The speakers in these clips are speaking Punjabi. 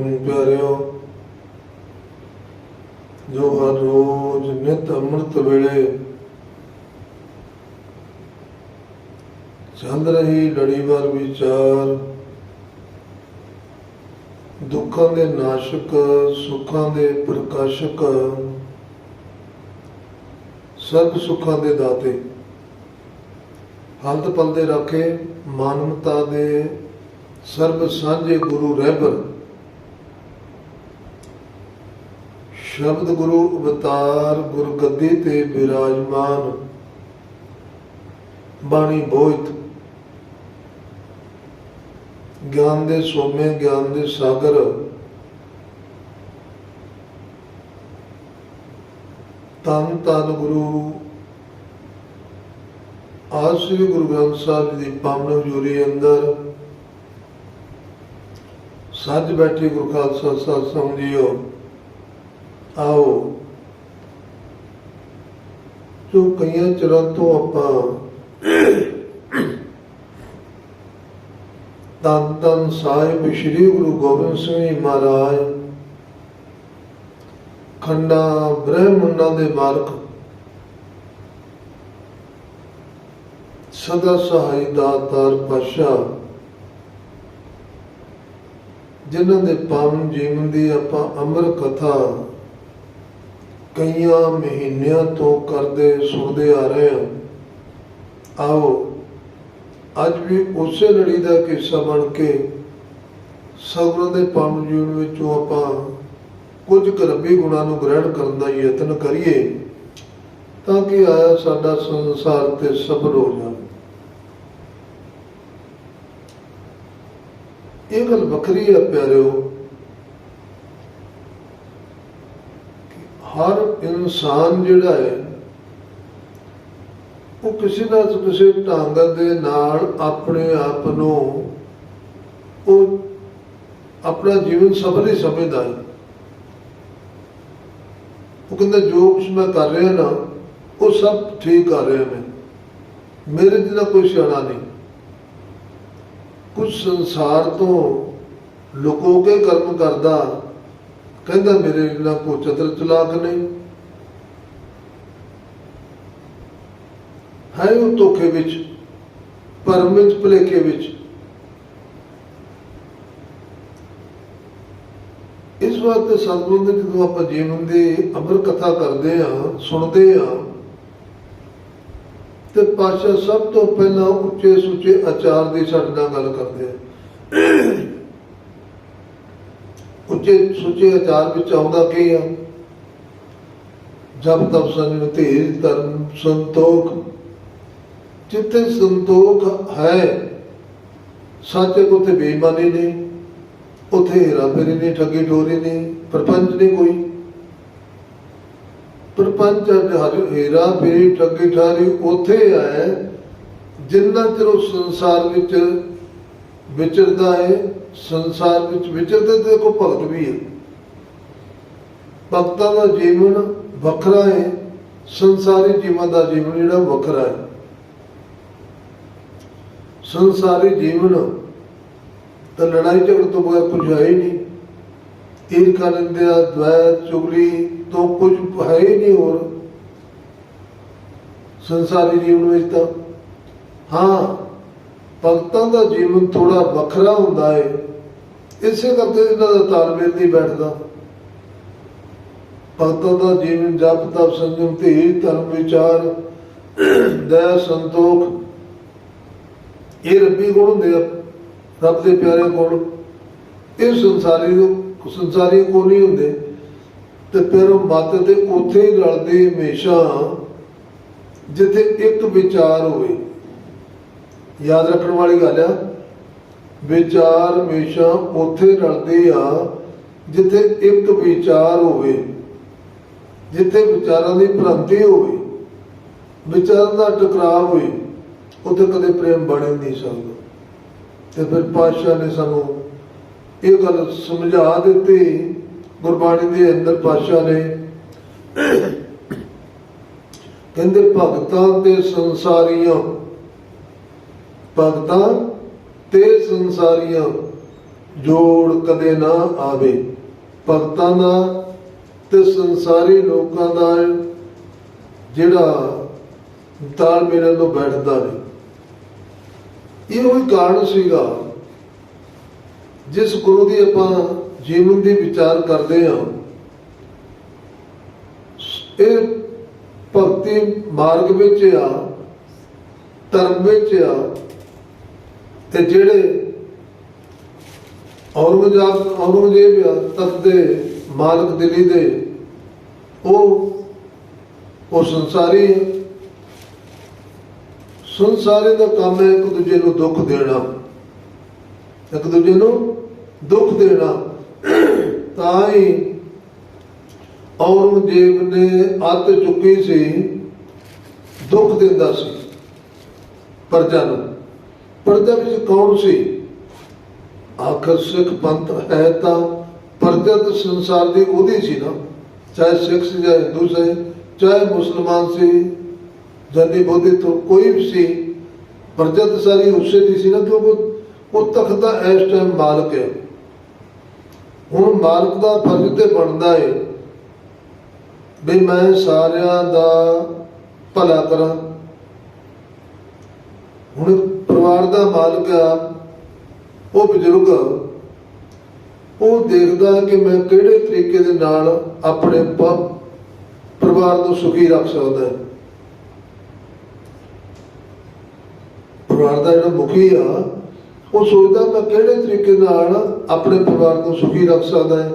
ਸੁਣੀ ਪਿਆਰਿਓ, ਜੋ ਹਰ ਰੋਜ਼ ਨਿਤ ਅੰਮ੍ਰਿਤ ਵੇਲੇ ਚੱਲ ਰਹੀ ਲੜੀਵਾਰ ਵਿਚਾਰ, ਦੁੱਖਾਂ ਦੇ ਨਾਸ਼ਕ, ਸੁੱਖਾਂ ਦੇ ਪ੍ਰਕਾਸ਼ਕ, ਸਰਬ ਸੁੱਖਾਂ ਦੇ ਦਾਤੇ। ਹਲਤ ਪਲ ਦੇ ਰਾਖੇ, ਮਾਨਵਤਾ ਦੇ ਸਰਬ ਸਾਂਝੇ ਗੁਰੂ ਰਹਿਬਰ। ਸ਼ਬਦ ਗੁਰੂ ਅਵਤਾਰ ਗੁਰਗੱਦੀ ਤੇ ਬਿਰਾਜਮਾਨ। ਬਾਣੀ ਬੋਇਤ। ਗਿਆਨ ਦੇ ਸੋਮੇ, ਗਿਆਨ ਦੇ ਸਾਗਰ। ਤਨ ਤਨ ਗੁਰੂ। ਆਜ ਗੁਰੂ ਗ੍ਰੰਥ ਸਾਹਿਬ ਜੀ ਦੀ ਪਾਵਨ ਹਜ਼ੂਰੀ ਅੰਦਰ ਸੱਜ ਬੈਠੇ ਗੁਰੂ ਖਾਲਸਾ ਸਾਧ ਸੰਗਤ ਜੀਓ ਆਓ। ਜੋ ਕਈਆਂ ਚਿਰਾਂ ਤੋਂ ਆਪਾਂ ਤਨ ਤਨ ਸਾਹਿਬ ਸ੍ਰੀ ਗੁਰੂ ਗੋਬਿੰਦ ਸਿੰਘ ਜੀ ਮਹਾਰਾਜ ਖੰਡਾ ਬ੍ਰਹਮੰਡਾਂ ਦੇ ਮਾਲਕ, ਸਦਾ ਸਹਾਈ ਦਾਤਾਰ ਪਾਸ਼ਾ ਜਿਨ੍ਹਾਂ ਦੇ ਪਾਵਨ ਜੀਵਨ ਦੀ ਆਪਾਂ ਅਮਰ ਕਥਾ ਕਈਆਂ ਮਹੀਨਿਆਂ ਤੋਂ ਕਰਦੇ ਸੁਣਦੇ ਆ ਰਹੇ ਹਾਂ। ਆਓ, ਅੱਜ ਵੀ ਉਸੇ ਲੜੀ ਦਾ ਕਿੱਸਾ ਬਣ ਕੇ ਸਭਨਾਂ ਦੇ ਪਾਵਨ ਜੀਵਨ ਵਿੱਚੋਂ ਆਪਾਂ ਕੁਝ ਕੁ ਰੱਬੀ ਗੁਣਾਂ ਨੂੰ ਗ੍ਰਹਿਣ ਕਰਨ ਦਾ ਯਤਨ ਕਰੀਏ, ਤਾਂ ਕਿ ਆਇਆ ਸਾਡਾ ਸੰਸਾਰ ਤੇ ਸਫਲ ਹੋ ਜਾਵੇ। ਇਹ ਗੱਲ ਵੱਖਰੀ ਹੈ ਪਿਆਰਿਓ। ਹਰ ਇਨਸਾਨ ਜਿਹੜਾ ਹੈ, ਉਹ ਕਿਸੇ ਨਾ ਕਿਸੇ ਢੰਗ ਦੇ ਨਾਲ ਆਪਣੇ ਆਪ ਨੂੰ ਉਹ ਆਪਣਾ ਜੀਵਨ ਸਫਲ ਹੀ ਸਮਝਦਾ ਹੈ। ਉਹ ਕਹਿੰਦਾ, ਜੋ ਕੁਛ ਮੈਂ ਕਰ ਰਿਹਾ ਨਾ, ਉਹ ਸਭ ਠੀਕ ਕਰ ਰਿਹਾ ਮੈਂ ਮੇਰੇ ਜਿਹਦਾ ਕੋਈ ਸਿਆਣਾ ਨਹੀਂ। ਕੁਝ ਸੰਸਾਰ ਤੋਂ ਲੁਕੋ ਕੇ ਕਰਮ ਕਰਦਾ ਕਹਿੰਦਾ ਮੇਰੇ ਨਾਲ ਕੋਈ ਚਤਰ ਚਲਾਕ ਨਹੀਂ। ਹੈ ਉਹ ਧੋਖੇ ਵਿੱਚ ਭਰਮ ਵਿੱਚ ਵਿੱਚ। ਇਸ ਵਾਸਤੇ ਸਤਿਗੁਰੂ ਦੇ ਜਦੋਂ ਆਪਾਂ ਜੀਵਨ ਦੀ ਅਮਰ ਕਥਾ ਕਰਦੇ ਆ ਸੁਣਦੇ ਆ ਤੇ ਪਾਸ਼ਾ ਸਭ ਤੋਂ ਪਹਿਲਾਂ ਉੱਚੇ ਸੁੱਚੇ ਆਚਾਰ ਦੀ ਸਾਡੇ ਨਾਲ ਗੱਲ ਕਰਦੇ ਆ। ਉੱਚੇ ਸੁੱਚੇ ਆਚਾਰ ਵਿੱਚ ਆਉਂਦਾ ਕੀ ਆ? ਜਬ ਤਬ ਸੰਜਮ ਧੀਰ ਧਰਮ ਸੰਤੋਖ। ਜਿੱਥੇ ਸੰਤੋਖ ਹੈ, ਸੱਚੇ ਕੋਤੇ ਬੇਈਮਾਨੀ ਨਹੀਂ, ਉੱਥੇ ਹੀਰਾ ਫੇਰੀ ਨਹੀਂ, ਠੱਗੀ ਠੋਰੀ ਨਹੀਂ, ਪਰਪੰਚ ਨਹੀਂ ਕੋਈ। ਪਰਪੰਚ ਹਰ ਹੀਰਾ ਫੇਰੀ, ਠੱਗੀ ਠਾਰੀ ਉੱਥੇ ਹੈ, ਜਿੰਨਾ ਚਿਰ ਉਹ ਸੰਸਾਰ ਵਿੱਚ ਵਿਚਰਦਾ ਹੈ ਸੰਸਾਰ ਵਿੱਚ ਵਿਚਰਦੇ ਤੇ ਕੋ ਭਗਤ ਵੀ ਹੈ ਭਗਤਾਂ ਦਾ ਜੀਵਨ ਵੱਖਰਾ ਹੈ ਸੰਸਾਰੀ ਜੀਵਾਂ ਦਾ ਜੀਵਨ ਜਿਹੜਾ ਵੱਖਰਾ ਹੈ ਸੰਸਾਰੀ ਜੀਵਨ ਤਾਂ ਲੜਾਈ ਝਗੜ ਤੋਂ ਬਗੈਰ ਕੁਝ ਹੈ ਹੀ ਨਹੀਂ। ਈਰਖਾ ਨਿੰਦਿਆ ਦ્વੈਰ ਚੁਗਲੀ ਤੋਂ ਕੁਝ ਹੈ ਹੀ ਨਹੀਂ ਹੋਰ। ਸੰਸਾਰੀ ਜੀਵਨ ਵਿੱਚ ਤਾਂ, ਹਾਂ ਭਗਤਾਂ ਦਾ ਜੀਵਨ ਥੋੜਾ ਵੱਖਰਾ ਹੁੰਦਾ ਹੈ ਇਸੇ ਕਰਕੇ ਇਹਨਾਂ ਦਾ ਤਾਲਮੇਲ ਨਹੀਂ ਬੈਠਦਾ। ਭਗਤਾਂ ਦਾ ਜੀਵਨ ਜਪ, ਤਪ, ਸੰਜਮ ਧੀਰ ਧਰਮ, ਵਿਚਾਰ, ਦਇਆ, ਸੰਤੋਖ, ਇਹ ਰੱਬੀ ਗੁਣ ਹੁੰਦੇ ਆ, ਰੱਬ ਦੇ ਪਿਆਰੇ ਗੁਣ ਇਹ ਸੰਸਾਰੀ ਨੂੰ- ਸੰਸਾਰੀ ਕੋ ਨਹੀਂ ਹੁੰਦੇ। ਤੇ ਫਿਰ ਉਹ ਮੱਤ ਤੇ ਉੱਥੇ ਹੀ ਰਲਦੇ ਹਮੇਸ਼ਾ, ਜਿੱਥੇ ਇੱਕ ਵਿਚਾਰ ਹੋਵੇ। ਯਾਦ ਰੱਖਣ ਵਾਲੀ ਗੱਲ ਆ, ਵਿਚਾਰ ਹਮੇਸ਼ਾ ਉੱਥੇ ਰਲਦੇ ਆ ਜਿੱਥੇ ਇੱਕ ਵਿਚਾਰ ਹੋਵੇ, ਜਿੱਥੇ ਵਿਚਾਰਾਂ ਦੀ ਭ੍ਰਾਂਤੀ ਹੋਵੇ, ਵਿਚਾਰਾਂ ਦਾ ਟਕਰਾਅ ਹੋਵੇ, ਉੱਥੇ ਕਦੇ ਪ੍ਰੇਮ ਬਣ ਹੀ ਨਹੀਂ ਸਕਦਾ। ਤੇ ਫਿਰ ਪਾਤਸ਼ਾਹ ਨੇ ਸਾਨੂੰ ਇਹ ਗੱਲ ਸਮਝਾ ਦਿੱਤੀ, ਗੁਰਬਾਣੀ ਦੇ ਅੰਦਰ ਪਾਤਸ਼ਾਹ ਨੇ, ਕਹਿੰਦੇ ਭਗਤਾਂ ਤੇ ਸੰਸਾਰੀਆਂ ਭਗਤਾਂ ਤੇ ਸੰਸਾਰੀਆਂ ਜੋੜ ਕਦੇ ਨਾ ਆਵੇ। ਭਗਤਾਂ ਦਾ ਤੇ ਸੰਸਾਰੀ ਲੋਕਾਂ ਦਾ ਜਿਹੜਾ ਤਾਲਮੇਲ ਨੂੰ ਬੈਠਦਾ ਨਹੀਂ ਇਹੋ ਹੀ ਕਾਰਨ ਸੀਗਾ ਜਿਸ ਗੁਰੂ ਦੀ ਆਪਾਂ ਜੀਵਨ ਦੀ ਵਿਚਾਰ ਕਰਦੇ ਹਾਂ। ਇਹ ਭਗਤੀ ਮਾਰਗ ਵਿੱਚ ਆ, ਧਰਮ ਵਿੱਚ ਆ ਤੇ ਜਿਹੜੇ ਔਰੰਗਜ਼ੇਬ ਔਰੰਗਜ਼ੇਬ ਆ, ਤਖਤ ਦੇ ਮਾਲਕ ਦਿੱਲੀ ਦੇ, ਉਹ ਉਹ ਸੰਸਾਰੀ ਸੰਸਾਰੀ ਦਾ ਕੰਮ ਹੈ ਇੱਕ ਦੂਜੇ ਨੂੰ ਦੁੱਖ ਦੇਣਾ। ਇੱਕ ਦੂਜੇ ਨੂੰ ਦੁੱਖ ਦੇਣਾ। ਤਾਂ ਹੀ ਔਰੰਗਜ਼ੇਬ ਨੇ ਅੱਤ ਚੁੱਕੀ ਸੀ, ਦੁੱਖ ਦਿੰਦਾ ਸੀ, ਪ੍ਰਜਾ ਨੂੰ। ਪ੍ਰਜਾ ਵਿੱਚ ਕੌਣ ਸੀ? ਆਖਰ ਸਿੱਖ ਪੰਥ ਹੈ ਤਾਂ ਪ੍ਰਜਾ ਤਾਂ ਸੰਸਾਰ ਦੀ ਉਹਦੀ ਸੀ ਨਾ। ਚਾਹੇ ਸਿੱਖ ਸੀ ਜਾਂ ਹਿੰਦੂ ਸੀ, ਚਾਹੇ ਮੁਸਲਮਾਨ ਸੀ ਜੰਦੀ ਬੋਧੀ ਤੋਂ ਕੋਈ ਵੀ ਸੀ ਪ੍ਰਜਾ ਤਾਂ ਸਾਰੀ ਉਸੇ ਦੀ ਸੀ ਨਾ, ਕਿਉਂਕਿ ਉਹ ਤਖਤ ਦਾ ਇਸ ਟਾਈਮ ਮਾਲਕ ਹੈ। ਹੁਣ ਮਾਲਕ ਦਾ ਫਰਜ਼ ਤੇ ਬਣਦਾ ਹੈ ਵੀ ਮੈਂ ਸਾਰਿਆਂ ਦਾ ਭਲਾ ਕਰਾਂ। ਹੁਣ ਪਰਿਵਾਰ ਦਾ ਮਾਲਕ ਆ, ਉਹ ਬਜ਼ੁਰਗ ਉਹ ਦੇਖਦਾ ਕਿ ਮੈਂ ਕਿਹੜੇ ਤਰੀਕੇ ਦੇ ਨਾਲ ਆਪਣੇ ਪਰਿਵਾਰ ਨੂੰ ਸੁਖੀ ਰੱਖ ਸਕਦਾ ਹੈ। ਪਰਿਵਾਰ ਦਾ ਜਿਹੜਾ ਮੁਖੀ ਆ, ਉਹ ਸੋਚਦਾ ਮੈਂ ਕਿਹੜੇ ਤਰੀਕੇ ਨਾਲ ਆਪਣੇ ਪਰਿਵਾਰ ਨੂੰ ਸੁਖੀ ਰੱਖ ਸਕਦਾ ਹੈ।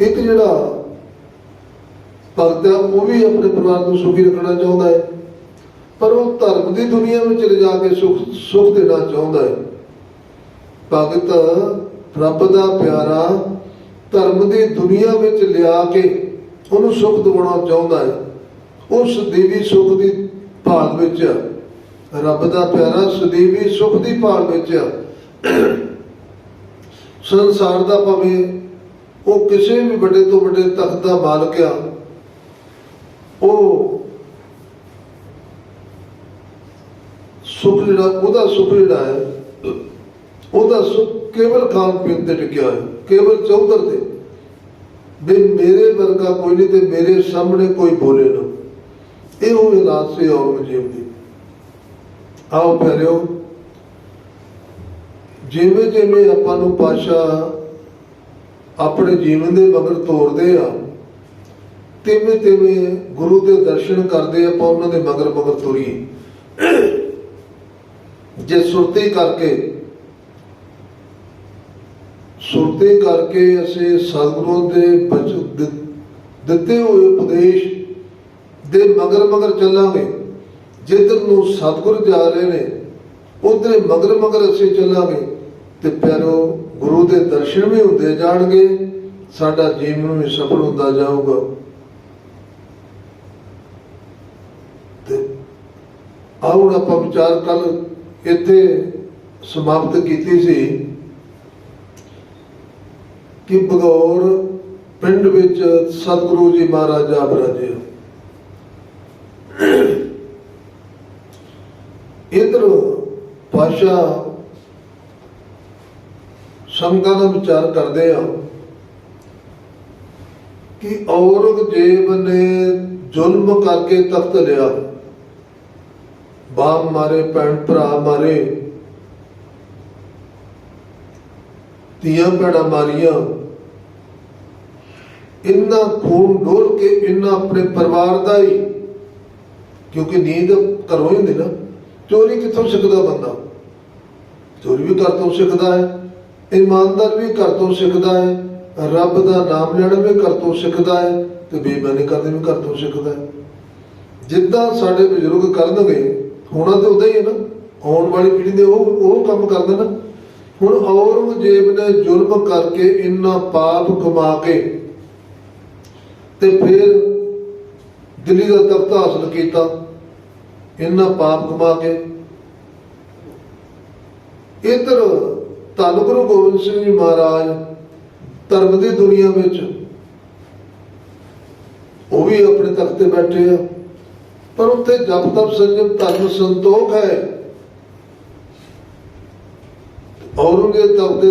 ਇੱਕ ਜਿਹੜਾ ਭਗਤ ਹੈ ਉਹ ਵੀ ਆਪਣੇ ਪਰਿਵਾਰ ਨੂੰ ਸੁਖੀ ਰੱਖਣਾ ਚਾਹੁੰਦਾ ਹੈ। ਪਰ ਉਹ ਧਰਮ ਦੀ ਦੁਨੀਆ ਵਿੱਚ ਲਿਜਾ ਕੇ ਸੁਖ ਸੁਖ ਦੇਣਾ ਚਾਹੁੰਦਾ ਹੈ ਭਗਤ, ਰੱਬ ਦਾ ਪਿਆਰਾ ਧਰਮ ਦੀ ਦੁਨੀਆ ਵਿੱਚ ਲਿਆ ਕੇ ਉਹਨੂੰ ਸੁਖ ਦਿਵਾਉਣਾ ਚਾਹੁੰਦਾ ਹੈ ਉਸ ਦੇਵੀ ਸੁਖ ਦੀ ਭਾਲ ਵਿੱਚ ਹੈ। ਰੱਬ ਦਾ ਪਿਆਰਾ ਸਦੀਵੀ ਸੁਖ ਦੀ ਭਾਲ ਵਿੱਚ ਹੈ। ਸੰਸਾਰ ਦਾ ਭਾਵੇਂ ਉਹ ਕਿਸੇ ਵੀ ਵੱਡੇ ਤੋਂ ਵੱਡੇ ਤਖਤ ਦਾ ਮਾਲਕ ਆ, ਉਹ ਸੁਖ ਜਿਹੜਾ, ਉਹਦਾ ਸੁਖ ਜਿਹੜਾ ਹੈ, ਉਹਦਾ ਸੁਖ ਕੇਵਲ ਖਾਣ ਪੀਣ ਤੇ ਟਿਕਿਆ ਹੈ, ਕੇਵਲ ਚੌਧਰ ਤੇ। ਵੀ ਮੇਰੇ ਵਰਗਾ ਕੋਈ ਨਹੀਂ ਤੇ ਮੇਰੇ ਸਾਹਮਣੇ ਕੋਈ ਬੋਲੇ ਨਾ। ਇਹ ਉਹ ਇਲਾਜ ਸੀ ਔਰੰਗਜ਼ੇਬ ਦੀ। ਆਓ ਪਿਆਰਿਓ, ਜਿਵੇਂ ਜਿਵੇਂ ਆਪਾਂ ਨੂੰ ਪਾਸ਼ਾ ਆਪਣੇ ਜੀਵਨ ਦੇ ਮਗਰ ਤੋਰਦੇ ਆ, ਤਿਵੇਂ ਤਿਵੇਂ ਗੁਰੂ ਦੇ ਦਰਸ਼ਨ ਕਰਦੇ ਆਪਾਂ ਉਹਨਾਂ ਦੇ ਮਗਰ ਮਗਰ ਤੁਰੀਏ। ਜੇ ਸੁਰਤੀ ਕਰਕੇ ਸੁਰਤੀ ਕਰਕੇ ਅਸੀਂ ਸਤਿਗੁਰੂ ਦੇ ਬਚ ਦਿੱਤੇ ਹੋਏ ਉਪਦੇਸ਼ ਦੇ ਮਗਰ ਮਗਰ ਚੱਲਾਂਗੇ। ਜਿੱਧਰ ਨੂੰ ਸਤਿਗੁਰ ਜਾ ਰਹੇ ਨੇ, ਉਧਰ ਮਗਰ ਮਗਰ ਅਸੀਂ ਚੱਲਾਂਗੇ। ਤੇ ਪਿਆਰੋ, ਗੁਰੂ ਦੇ ਦਰਸ਼ਨ ਵੀ ਹੁੰਦੇ ਜਾਣਗੇ। ਸਾਡਾ ਜੀਵਨ ਵੀ ਸਫਲ ਹੁੰਦਾ ਜਾਊਗਾ। ਤੇ ਆਹ ਹੁਣ ਆਪਾਂ ਵਿਚਾਰ ਕੱਲ ਇੱਥੇ ਸਮਾਪਤ ਕੀਤੀ ਸੀ ਕਿ ਬਗੌਰ ਪਿੰਡ ਵਿੱਚ ਸਤਿਗੁਰੂ ਜੀ ਮਹਾਰਾਜ ਆਪ ਰਾਜੇ ਇਧਰ ਪਾਸ਼ਾ ਸੰਗਤਾਂ ਦਾ ਵਿਚਾਰ ਕਰਦੇ ਆ ਕਿ ਔਰੰਗਜ਼ੇਬ ਨੇ ਜ਼ੁਲਮ ਕਰਕੇ ਤਖਤ ਲਿਆ। ਬਾਪ ਮਾਰੇ, ਭੈਣ ਭਰਾ ਮਾਰੇ। ਧੀਆਂ ਭੈਣਾਂ ਮਾਰੀਆਂ। ਇੰਨਾ ਖੂਨ ਡੋਲ ਕੇ ਇੰਨਾ ਆਪਣੇ ਪਰਿਵਾਰ ਦਾ ਹੀ, ਕਿਉਂਕਿ ਨੀਂਦ ਘਰੋਂ ਹੀ ਹੁੰਦੀ ਨਾ, ਚੋਰੀ ਕਿੱਥੋਂ ਸਿੱਖਦਾ ਬੰਦਾ? ਚੋਰੀ ਵੀ ਘਰ ਤੋਂ ਸਿੱਖਦਾ ਹੈ, ਇਮਾਨਦਾਰ ਵੀ ਘਰ ਤੋਂ ਸਿੱਖਦਾ ਹੈ, ਰੱਬ ਦਾ ਨਾਮ ਲੈਣਾ ਵੀ ਘਰ ਤੋਂ ਸਿੱਖਦਾ ਹੈ ਤੇ ਬੇਈਮਾਨੀ ਕਰਦੇ ਵੀ ਘਰ ਤੋਂ ਸਿੱਖਦਾ ਹੈ। ਜਿੱਦਾਂ ਸਾਡੇ ਬਜ਼ੁਰਗ ਕਰਨਗੇ ਹੋਣਾ ਤੇ ਉਦਾਂ ਹੀ ਹੈ ਨਾ, ਆਉਣ ਵਾਲੀ ਪੀੜ੍ਹੀ ਦੇ ਉਹ ਉਹ ਕੰਮ ਕਰਦੇ ਨਾ। ਹੁਣ ਔਰੰਗਜ਼ੇਬ ਨੇ ਜ਼ੁਲਮ ਕਰਕੇ ਇੰਨਾ ਪਾਪ ਕਮਾ ਕੇ ਤੇ ਫਿਰ ਦਿੱਲੀ ਦਾ ਤਖਤ ਹਾਸਲ ਕੀਤਾ, ਇੰਨਾ ਪਾਪ ਕਮਾ ਕੇ। ਇਧਰ ਧੰਨ ਗੁਰੂ ਗੋਬਿੰਦ ਸਿੰਘ ਜੀ ਮਹਾਰਾਜ ਧਰਮ ਦੀ ਦੁਨੀਆ ਵਿੱਚ ਉਹ ਵੀ ਆਪਣੇ ਤਖਤ ਤੇ ਬੈਠੇ ਆ। ਪਰ ਉੱਥੇ ਜਪ ਤਪ ਸੰਜਮ ਧਰਮ ਸੰਤੋਖ ਹੈ। ਔਰੰਗਜ਼ੇਬ ਦੇ